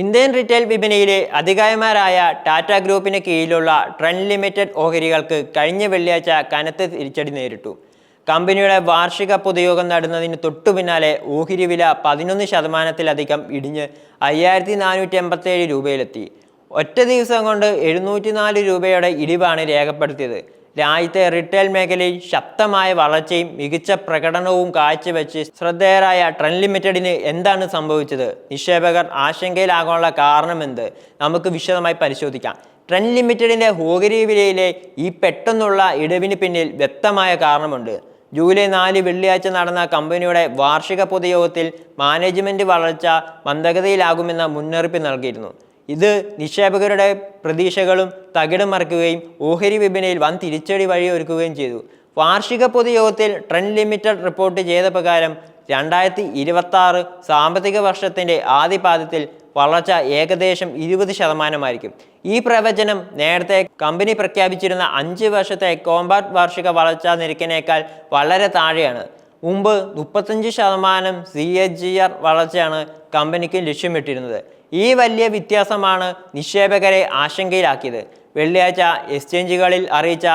Indian retail വിപണിയിലെ അധികായന്മാരായ ടാറ്റ ഗ്രൂപ്പിന് കീഴിലുള്ള ട്രെൻഡ് ലിമിറ്റഡ് ഓഹരികൾക്ക് കഴിഞ്ഞ വെള്ളിയാഴ്ച കനത്ത തിരിച്ചടി നേരിട്ടു. കമ്പനിയുടെ വാർഷിക പൊതുയോഗം നടന്നതിന് തൊട്ടു പിന്നാലെ ഓഹരി വില പതിനൊന്ന് ശതമാനത്തിലധികം ഇടിഞ്ഞ് അയ്യായിരത്തി നാനൂറ്റി എൺപത്തേഴ് രൂപയിലെത്തി. ഒറ്റ ദിവസം കൊണ്ട് എഴുന്നൂറ്റി നാല് രൂപയുടെ ഇടിവാണ് രേഖപ്പെടുത്തിയത്. രാജ്യത്തെ റിട്ടെയിൽ മേഖലയിൽ ശക്തമായ വളർച്ചയും മികച്ച പ്രകടനവും കാഴ്ചവെച്ച് ശ്രദ്ധേയരായ ട്രെൻ ലിമിറ്റഡിന് എന്താണ് സംഭവിച്ചത്? നിക്ഷേപകർ ആശങ്കയിലാകാനുള്ള കാരണമെന്ത് നമുക്ക് വിശദമായി പരിശോധിക്കാം. ട്രെൻ ലിമിറ്റഡിന്റെ ഹോഗരി വിലയിലെ ഈ പെട്ടെന്നുള്ള ഇടിവിന് പിന്നിൽ വ്യക്തമായ കാരണമുണ്ട്. ജൂലൈ നാല് വെള്ളിയാഴ്ച നടന്ന കമ്പനിയുടെ വാർഷിക പൊതുയോഗത്തിൽ മാനേജ്മെന്റ് വളർച്ച മന്ദഗതിയിലാകുമെന്ന മുന്നറിയിപ്പ് നൽകിയിരുന്നു. ഇത് നിക്ഷേപകരുടെ പ്രതീക്ഷകളും തകിടം മറിക്കുകയും ഓഹരി വിപണിയിൽ വൻ തിരിച്ചടി വഴിയൊരുക്കുകയും ചെയ്തു. വാർഷിക പൊതുയോഗത്തിൽ ട്രെൻഡ് ലിമിറ്റഡ് റിപ്പോർട്ട് ചെയ്ത പ്രകാരം രണ്ടായിരത്തി ഇരുപത്തി ആറ് സാമ്പത്തിക വർഷത്തിന്റെ ആദ്യപാദത്തിൽ വളർച്ച ഏകദേശം ഇരുപത് ശതമാനമായിരിക്കും. ഈ പ്രവചനം നേരത്തെ കമ്പനി പ്രഖ്യാപിച്ചിരുന്ന അഞ്ച് വർഷത്തെ കോമ്പാക്ട് വാർഷിക വളർച്ചാ നിരക്കിനേക്കാൾ വളരെ താഴെയാണ്. മുമ്പ് മുപ്പത്തഞ്ച് ശതമാനം സി എച്ച് ജി ആർ വളർച്ചയാണ് കമ്പനിക്ക് ലക്ഷ്യമിട്ടിരുന്നത്. ഈ വലിയ വ്യത്യാസമാണ് നിക്ഷേപകരെ ആശങ്കയിലാക്കിയത്. വെള്ളിയാഴ്ച എക്സ്ചേഞ്ചുകളിൽ അറിയിച്ച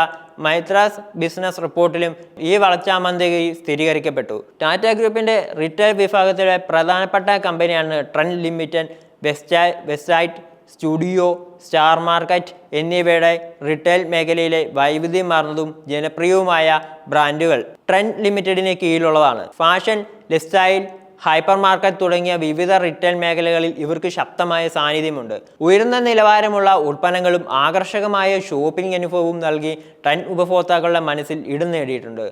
മൈത്രാസ് ബിസിനസ് റിപ്പോർട്ടിലും ഈ വളർച്ചാ മന്ദഗതി സ്ഥിരീകരിക്കപ്പെട്ടു. ടാറ്റ ഗ്രൂപ്പിന്റെ റിറ്റെയിൽ വിഭാഗത്തിലെ പ്രധാനപ്പെട്ട കമ്പനിയാണ് ട്രെൻഡ് ലിമിറ്റഡ് വെസ്റ്റൈ വെസ്റ്റൈറ്റ് സ്റ്റുഡിയോ സ്റ്റാർ മാർക്കറ്റ് എന്നിവയുടെ റിട്ടെയിൽ മേഖലയിലെ വൈവിധ്യമാർന്നതും ജനപ്രിയവുമായ ബ്രാൻഡുകൾ. ട്രെൻഡ് ലിമിറ്റഡിന് കീഴിലുള്ളതാണ്. ഫാഷൻ ലിസ്റ്റൈൽ ഹൈപ്പർ മാർക്കറ്റ് തുടങ്ങിയ വിവിധ റിട്ടെയിൽ മേഖലകളിൽ ഇവർക്ക് ശക്തമായ സാന്നിധ്യമുണ്ട്. ഉയർന്ന നിലവാരമുള്ള ഉൽപ്പന്നങ്ങളും ആകർഷകമായ ഷോപ്പിംഗ് അനുഭവവും നൽകി ട്രെൻഡ് ഉപഭോക്താക്കളുടെ മനസ്സിൽ ഇടം നേടിയിട്ടുണ്ട്.